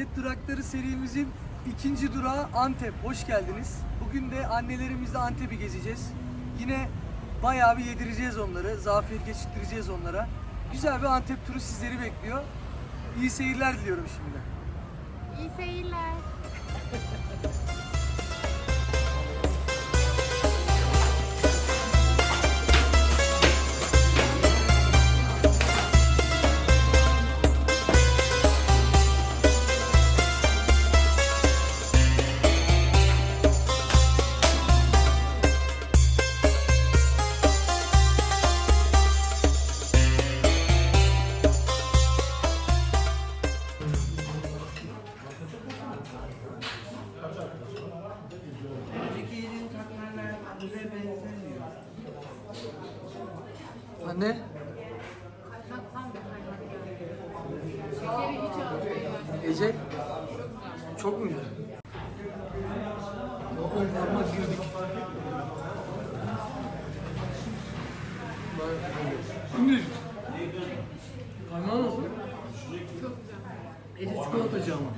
Lezzet Durakları serimizin ikinci durağı Antep. Hoş geldiniz. Bugün de annelerimizle Antep'i gezeceğiz. Yine bayağı bir yedireceğiz onları. Zafiyet geçirttireceğiz onlara. Güzel bir Antep turu sizleri bekliyor. İyi seyirler diliyorum şimdi. İyi seyirler. Anne? Şekeri hiç almıyor. Ece? Çok mu güzel? O parmak girdik. Şimdi Kaymağı nasıl? Ece çikolatacı ama.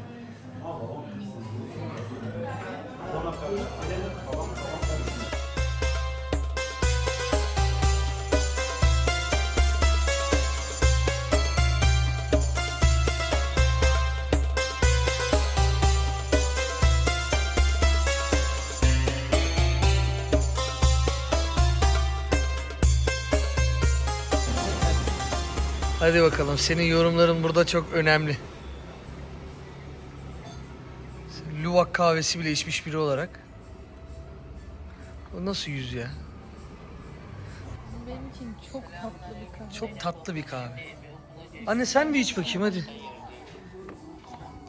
Hadi bakalım senin yorumların burada çok önemli. Luwak kahvesi bile içmiş biri olarak. O nasıl yüz ya? Benim için çok tatlı bir kahve. Çok tatlı bir kahve. Anne sen bir iç bakayım hadi.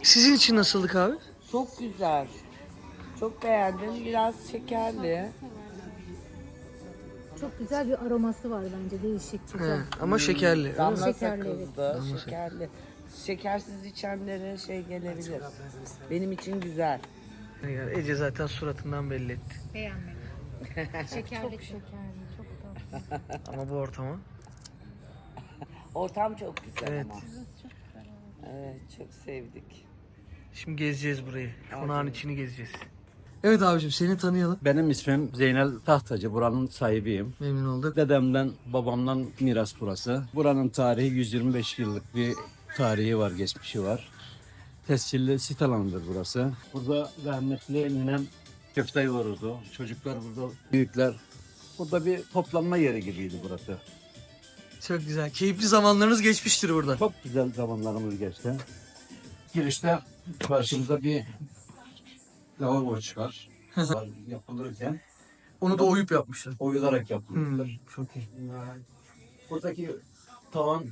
Sizin için nasıldı kahve? Çok güzel. Çok beğendim. Biraz şekerli. Çok güzel bir aroması var bence değişik He, güzel. ama şekerli. öyle mi? Damla Şekerli, evet. sakızlı, şekerli. Şekersiz içenlere şey gelebilir. Benim için güzel. Yani Ece zaten suratından belli etti. Beğenmedim. Şekerli Çok şekerli, çok tatlı. Ama bu ortama. Ortam çok güzel Evet. ama. Evet, çok sevdik. Şimdi gezeceğiz burayı. Konağın içini gezeceğiz. Evet abicim seni tanıyalım. Benim ismim Zeynel Tahtacı. Buranın sahibiyim. Memnun olduk. Dedemden, babamdan miras burası. Buranın tarihi 125 yıllık bir tarihi var, geçmişi var. Tescilli sit alanıdır burası. Burada rahmetli ninem köfte yoğururdu. Çocuklar burada, büyükler. Burada bir toplanma yeri gibiydi burası. Çok güzel. Keyifli zamanlarınız geçmiştir burada. Çok güzel zamanlarımız geçti. Girişte karşımıza bir lavabo çıkar. Yapılırken Onu da oyup yapmışlar. oyularak yapılmıştır. Hmm, çok iyi. Buradaki tavan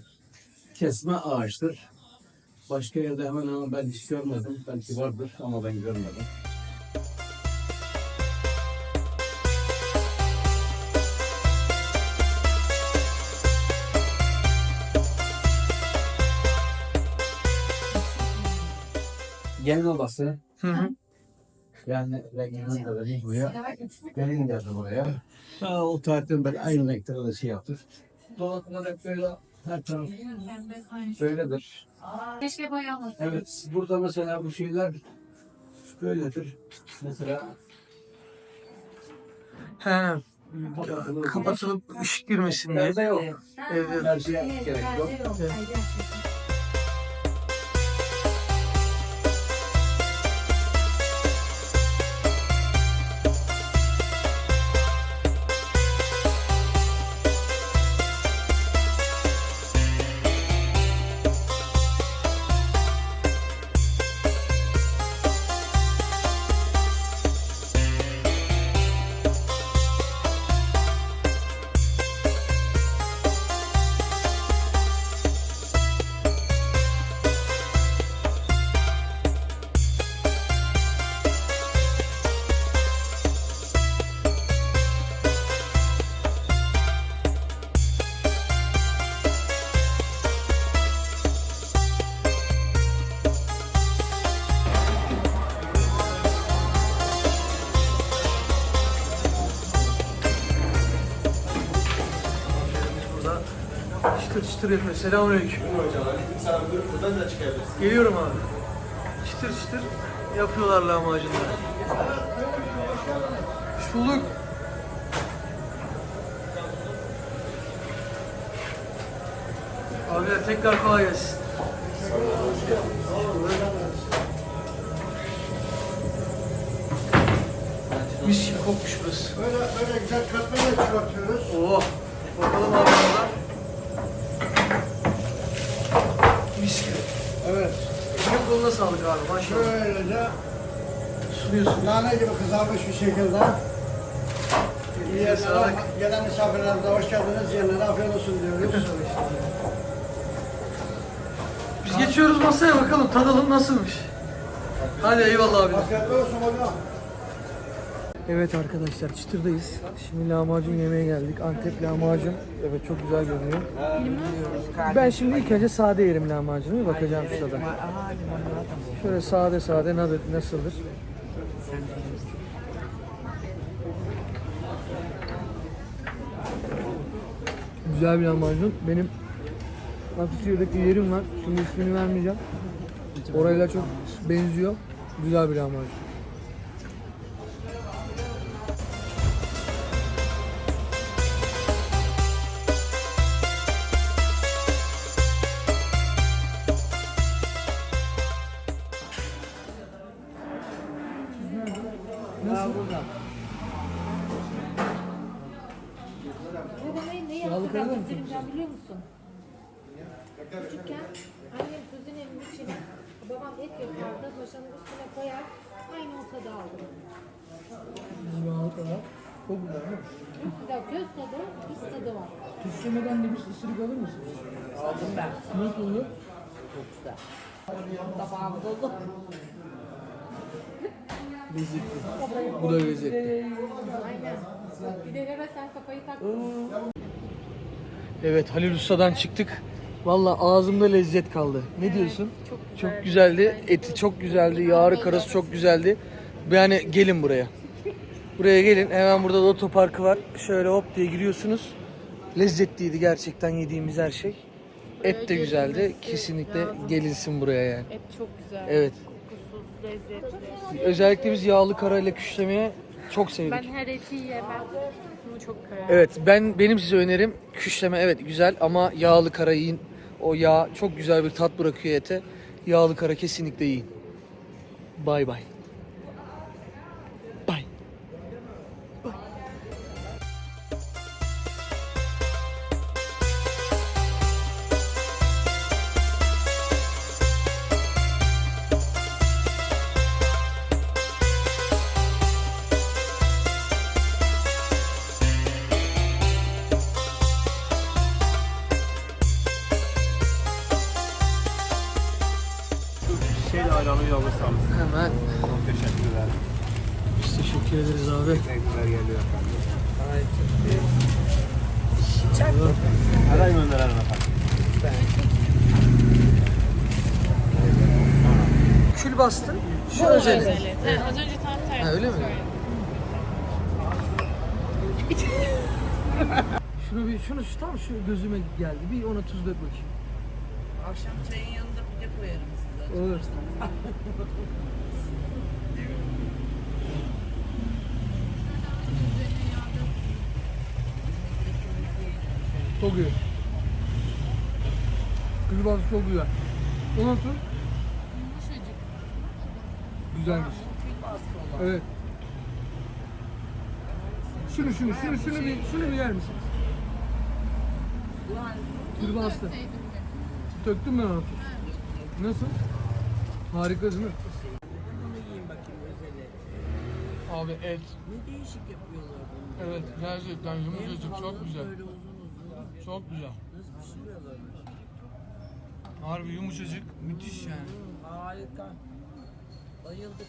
kesme ağaçtır. Başka yerde hemen hemen ben hiç görmedim. Belki vardır ama ben görmedim. Gelin odası. Hı hı. Yani renginin de buraya. Gelin geldi buraya. Ha, o tarihten beri aynı renkte de şey yaptık. Dolaplar hep böyle her taraf böyledir. Keşke boyamasın. Evet, burada mesela bu şeyler böyledir. Mesela He. Kapatılıp ışık girmesin diye. perde yok. Evet. Her şeye gerek yok. Çıtır yapıyor. Selamünaleyküm. Geliyorum abi. Çıtır çıtır yapıyorlar lahmacunları. Hoş bulduk. Abiler tekrar kolay gelsin. Mis gibi kokmuş burası. Böyle böyle güzel katmerle çıkartıyoruz. Oh. Bakalım abi burada. Mis gibi. Evet. Eline koluna sağlık abi maşallah. Böylece Sunuyorsun. nane gibi kızarmış bir şekilde. Yiyenlere, gelen misafirlerimize hoş geldiniz. Yiyenlere afiyet olsun diyoruz. Biz geçiyoruz masaya bakalım tadalım nasılmış. Hadi eyvallah abi. Afiyetler olsun hocam. Evet arkadaşlar çıtırdayız. Şimdi lahmacun yemeye geldik. Antep lahmacun. Evet çok güzel görünüyor. Ben şimdi ilk önce sade yerim lahmacunu. Bakacağım şu tadı. Şöyle sade sade nasıldır? Güzel bir lahmacun. Benim Aksiyer'deki yerim var. Şimdi ismini vermeyeceğim. Orayla çok benziyor. Güzel bir lahmacun. Babamın ne yaptı ben göstereceğim biliyor musun? Küçükken annem kuzinemin içine babam et yapardı, paşanın üstüne koyar. Aynı o tadı aldım. Çok güzel. Çok güzel göz tadı, üst tadı var. Tüslemeden de bir ısırık alır mısın? Aldım ben. Nasıl oluyor? Çok güzel. Tabağım dolu. Lezzetli. Bu da lezzetli. Aynen. Bir de Lera sen kafayı tak. Evet Halil Usta'dan çıktık. Valla ağzımda lezzet kaldı. Ne diyorsun? Çok, güzeldi. Eti çok güzeldi. Yağrı karası çok güzeldi. Yani gelin buraya. Buraya gelin. Hemen burada da otoparkı var. Şöyle hop diye giriyorsunuz. Lezzetliydi gerçekten yediğimiz her şey. Et de güzeldi. Kesinlikle gelinsin buraya yani. Et çok güzel. Evet. Lezzetli. Özellikle biz yağlı karayla küşlemeye çok sevdik. Ben her eti yemem. Bunu çok severim. Evet ben benim size önerim küşleme evet güzel ama yağlı kara yiyin. O yağ çok güzel bir tat bırakıyor ete. Yağlı kara kesinlikle yiyin. Bay. Bay. Teşekkür ederiz abi. Teşekkürler geliyor efendim. Arayın Önder Hanım efendim. Kül bastı. Şu özel. Evet, az önce tam tersi. Ha, öyle mi? şunu bir şunu şu tam şu gözüme geldi. Bir ona tuz dök bakayım. Akşam çayın yanında pide koyarım size. Olur. Çok bastı çok güzel. O nasıl? Güzelmiş. Evet. Şunu şunu şunu şunu bir şunu bir yer misiniz? Kül bastı. Döktün mü tuz? Nasıl? Harika değil mi? Abi et. Ne değişik yapıyorlar bunu. Evet gerçekten yumuşacık çok güzel. Çok güzel. Nasıl pişiriyorlar? Harbi yumuşacık müthiş yani. Harika. Bayıldık.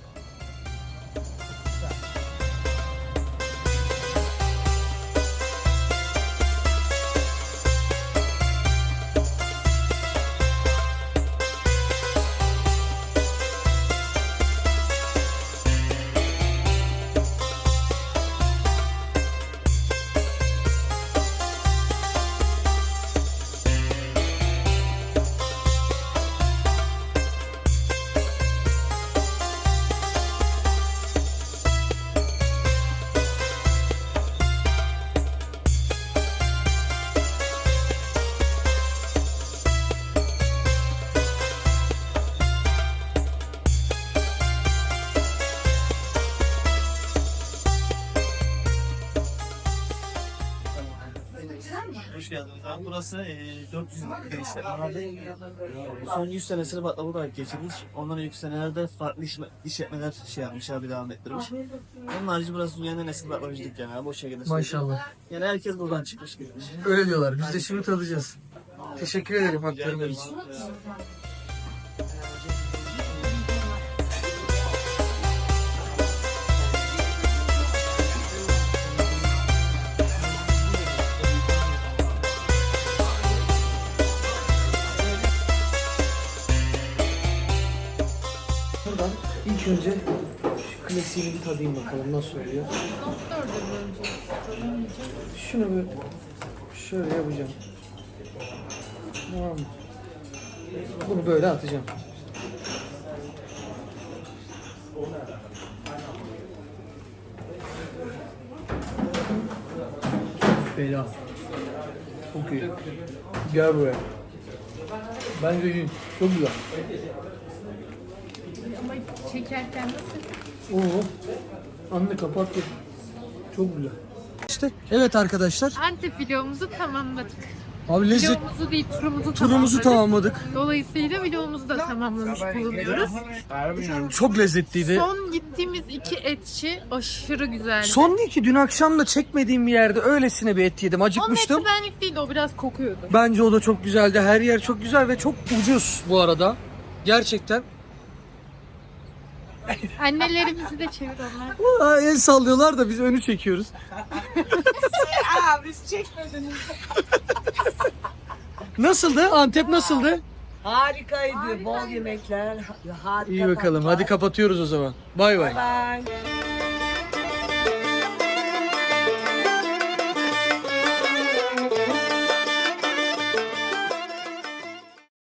Burası e, 400 yıllık bir işletmelerde son 100 senesini baklava olarak geçirmiş. Ondan önceki senelerde farklı iş, işletmeler şey yapmış abi devam ettirmiş. Onun harici burası dünyanın en eski baklavacı dükkanı abi o şekilde söyleyeyim. Maşallah. Yani herkes buradan çıkmış gitmiş. Öyle diyorlar. Biz de şimdi tadacağız. Teşekkür ederim haklarım için. Önce şu klasiğini bir tadayım bakalım nasıl oluyor. Şunu bir şöyle yapacağım. Tamam mı? Bunu böyle atacağım. Bela. Çok iyi. Gel buraya. Bence iyi. Çok güzel. Çekerken nasıl? Oo. Anne kapat git. Çok güzel. İşte evet arkadaşlar. Antep videomuzu tamamladık. Abi lezzet Videomuzu değil turumuzu turumuzu tamamladık. tamamladık. Dolayısıyla videomuzu da tamamlamış bulunuyoruz. Çok lezzetliydi. Son gittiğimiz iki etçi aşırı güzeldi. Son değil ki dün akşam da çekmediğim bir yerde öylesine bir et yedim. Onun eti Acıkmıştım. benlik değildi o biraz kokuyordu. Bence o da çok güzeldi. Her yer çok güzel ve çok ucuz bu arada. Gerçekten. Annelerimizi de çevir onlar. Aa, el sallıyorlar da biz önü çekiyoruz. Aa biz çekmediniz. Nasıldı? Antep nasıldı? Harikaydı. Bol yemekler. Harika. İyi bakalım. Hadi kapatıyoruz o zaman. Bay bay. Bye.